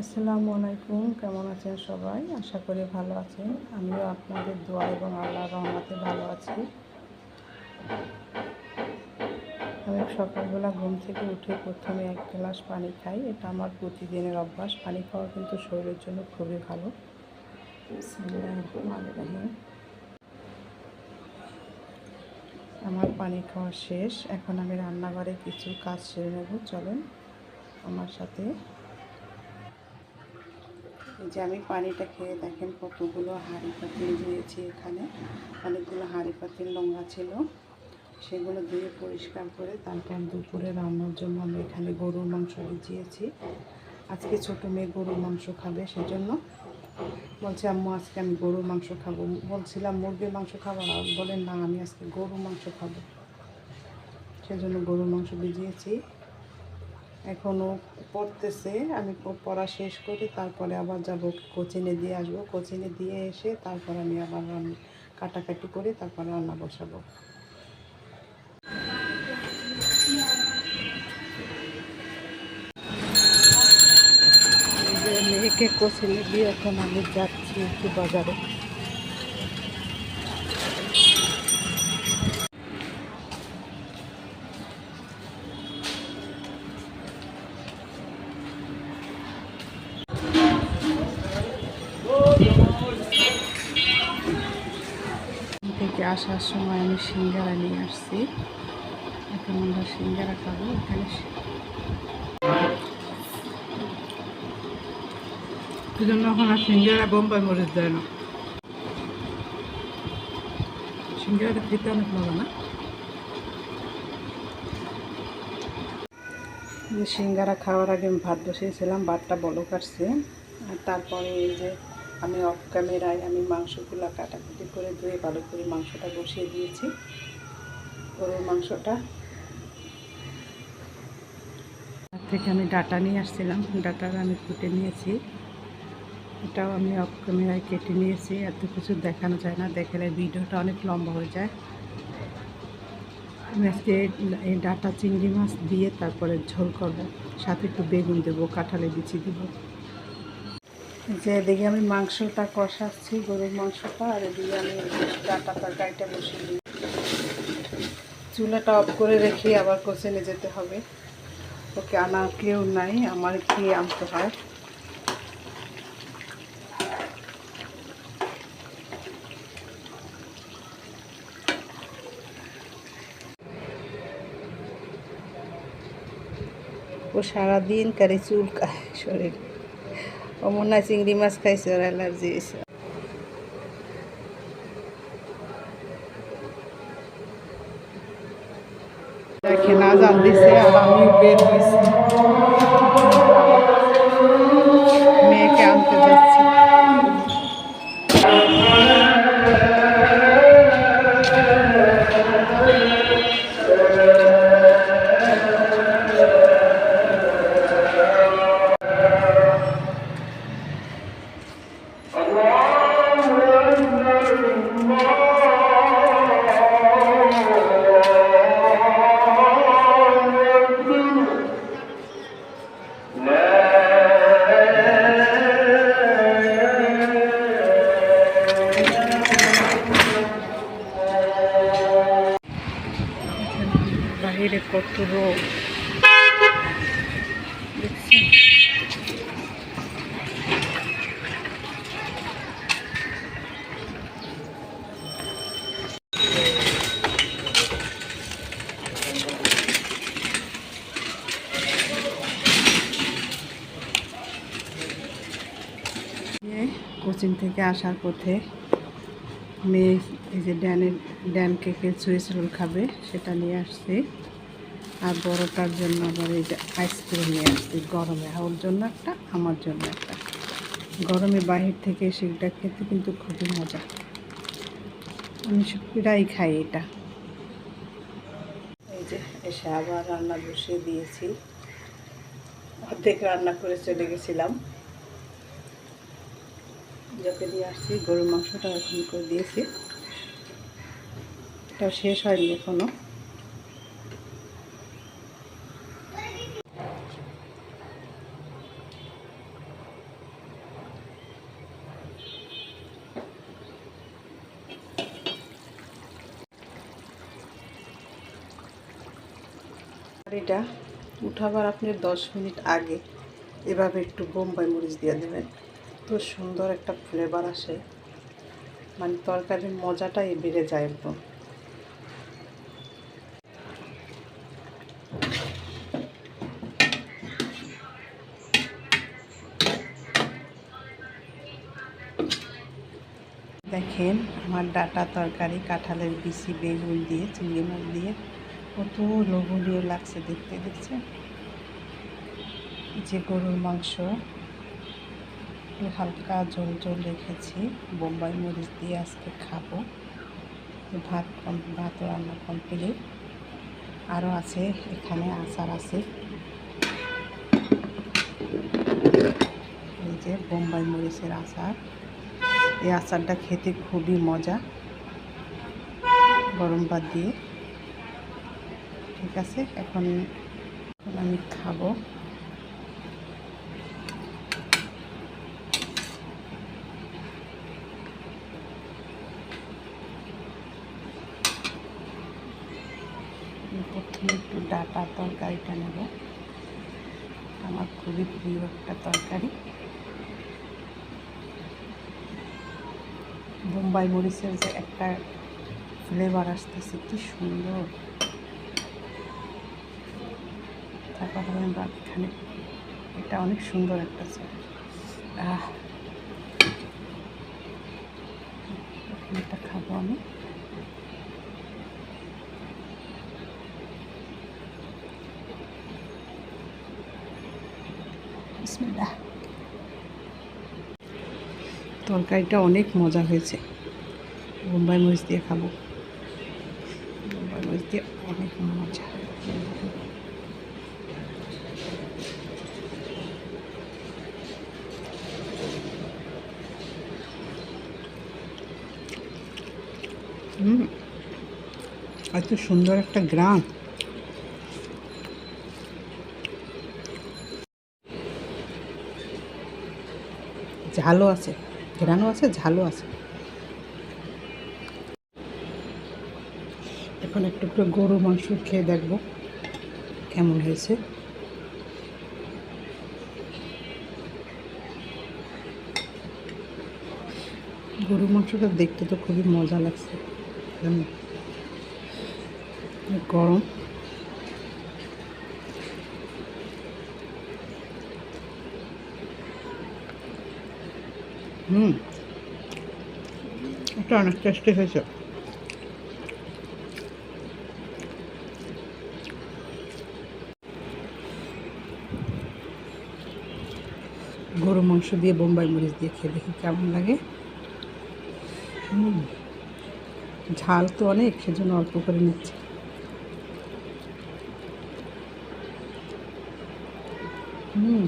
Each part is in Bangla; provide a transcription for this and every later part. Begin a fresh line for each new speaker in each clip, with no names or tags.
আসসালামু আলাইকুম, কেমন আছেন সবাই? আশা করি ভালো আছেন। আমিও আপনাদের দোয়া এবং আল্লাহ রহমতে ভালো আছি। আমি সকালবেলা ঘুম থেকে উঠে প্রথমে এক গ্লাস পানি খাই। এটা আমার প্রতিদিনের অভ্যাস। পানি খাওয়া কিন্তু শরীরের জন্য খুবই ভালো। আমার পানি খাওয়া শেষ। এখন আমি রান্নাঘরে কিছু কাজ সেরে নেব। চলেন আমার সাথে এই যে আমি পানিটা খেয়ে দেখেন কতগুলো হাঁড়ি পাতিল ধুয়েছি এখানে। অনেকগুলো হাঁড়ি পাতিল নোংরা ছিল। সেগুলো ধুয়ে পরিষ্কার করে তারপর দুপুরে রান্নার জন্য আমি এখানে গরুর মাংস ভিজিয়েছি। আজকে ছোটো মেয়ে গরুর মাংস খাবে সেজন্য। বলছে, আম্মু, আজকে আমি গরুর মাংস খাব। বলছিলাম, মুরগির মাংস খাব? বলেন না, আমি আজকে গরুর মাংস খাব। সেজন্য গরুর মাংস ভিজিয়েছি। এখনও পড়তেছে, আমি পড়া শেষ করে, তারপরে আবার যাব কোচিনে দিয়ে আসব। কোচিনে দিয়ে এসে তারপর আমি আবার রান্না কাটাকাটি করে তারপর রান্না বসাবো। মেয়েকে কোচিনে দিয়ে এখন আমি যাচ্ছি একটু বাজারে। আসার সময় আমি সিঙ্গারা নিয়ে আসছি। এখন আমরা সিঙ্গারা খাব এখানে
সেজন্য এখন আর সিঙ্গারা বোম্বাই মরিচ দেয় না। সিঙ্গারাটা খেতে অনেক ভালো না?
সিঙ্গারা খাওয়ার আগে আমি ভাত বসিয়েছিলাম ভাতটা বলো কাটছে আর তারপরে এই যে আমি অফ ক্যামেরায় আমি মাংসগুলো কাটাকুটি করে ধুয়ে ভালো করে মাংসটা বসিয়ে দিয়েছি। গরুর মাংসটা। থেকে আমি ডাটা নিয়ে আসছিলাম। ডাটাটা আমি কুটে নিয়েছি। এটাও আমি অফ ক্যামেরায় কেটে নিয়েছি। এত কিছু দেখানো যায় না। দেখালে ভিডিওটা অনেক লম্বা হয়ে যায়। আমি আজকে এই ডাটা চিংড়ি মাছ দিয়ে তারপরে ঝোল করব। সাথে একটু বেগুন দেবো কাঁঠালে বিচি দিব। যে এদিকে আমি মাংসটা কষাচ্ছি, গরুর মাংসটা, আর এদিকে আমি ডাটা তরকারিটা বসিয়ে দিই। চুলাটা অফ করে রেখে আবার কোচেনে যেতে হবে। ওকে আনা কেউ নাই, আমার খেয়ে আনতে হয়। ও সারাদিন কারে চুল খায় শরীর। ও মনে হয় চিংড়ি মাছ খাইছে ওর অ্যালার্জি হয়েছে দেখেন আজান মেয়েকে আনতে কত রোগ কোচিং থেকে আসার পথে মেয়ে এই যে ড্যানের ড্যান কেকের সুইচ রোল খাবে, সেটা নিয়ে আসছি। আর বড়টার জন্য আবার এই যে আইসক্রিম নিয়ে আসছি, গরমে। ওর জন্য একটা, আমার জন্য একটা। গরমে বাহির থেকে সেটা খেতে কিন্তু খুবই মজা। আমি প্রায় খাই এটা। এই যে এসে আবার রান্না বসিয়ে দিয়েছি। অর্ধেক রান্না করে চলে গেছিলাম। যাকে দিয়ে আসছি, গরুর মাংসটা এখন করে দিয়েছি। এটা শেষ হয়নি এখনও। তরকারিটা উঠাবার আপনি দশ মিনিট আগে এভাবে একটু বোম্বাই মরিচ দিয়ে দেবেন। তো সুন্দর একটা ফ্লেভার আসে। মানে তরকারির মজাটাই বেড়ে যায় একদম। দেখেন আমার ডাটা তরকারি, কাঁঠালের বিচি, বেগুন দিয়ে, চিংড়ি মাছ দিয়ে। কত লোভনীয় লাগছে দেখতে, দেখছেন? যে গরুর মাংস হালকা জল জল রেখেছি, বোম্বাই মরিচ দিয়ে আজকে খাব। ভাত ভাত রান্না কমপ্লিট আরও আছে, এখানে আচার আছে। এই যে বোম্বাই মরিচের আচার। এই আচারটা খেতে খুবই মজা। গরম ভাত দিয়ে। ঠিক আছে, এখন আমি খাব। প্রথমে একটু ডাটা তরকারিটা নেব। আমার খুবই প্রিয় একটা তরকারি। বোম্বাই মরিচের যে একটা ফ্লেভার আসতেছে, কি সুন্দর! হবে আমরা এখানে এটা অনেক সুন্দর একটা এটা খাব আমি। তরকারিটা অনেক মজা হয়েছে। বোম্বাই মরিচ দিয়ে খাব। বোম্বাই মরিচ দিয়ে অনেক মজা। এত সুন্দর একটা গ্রাম। ঝালও আছে, ঘেরানো আছে, ঝালও আছে। এখন একটু একটু গরু মাংস খেয়ে দেখব কেমন হয়েছে। গরু মাংসটা দেখতে তো খুবই মজা লাগছে। গরম। হুম। এটা অনেক টেস্টি হয়েছে। গরু মাংস দিয়ে বোম্বাই মরিচ দিয়ে খেয়ে দেখি কেমন লাগে। হুম। ঝাল তো অনেক সেজন্য অল্প করে নিচ্ছি হুম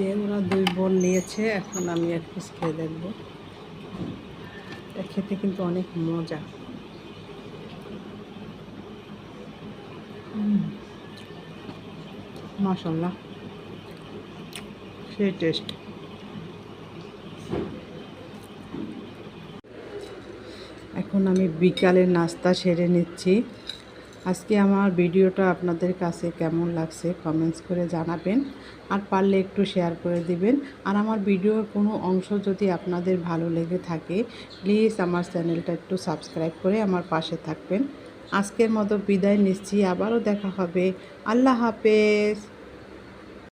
যে ওরা দুই বোন নিয়েছে, এখন আমি এক পিস খেয়ে দেখব। খেতে কিন্তু অনেক মজা। মাশাল্লাহ সেই টেস্ট এখন আমি বিকালের নাস্তা সেরে নিচ্ছি। আজকে আমার ভিডিওটা আপনাদের কাছে কেমন লাগছে কমেন্টস করে জানাবেন আর পারলে একটু শেয়ার করে দিবেন। আর আমার ভিডিওর কোনো অংশ যদি আপনাদের ভালো লেগে থাকে প্লিজ আমার চ্যানেলটা একটু সাবস্ক্রাইব করে আমার পাশে থাকবেন। আজকের মতো বিদায় নিচ্ছি, আবারও দেখা হবে। আল্লাহ হাফেজ।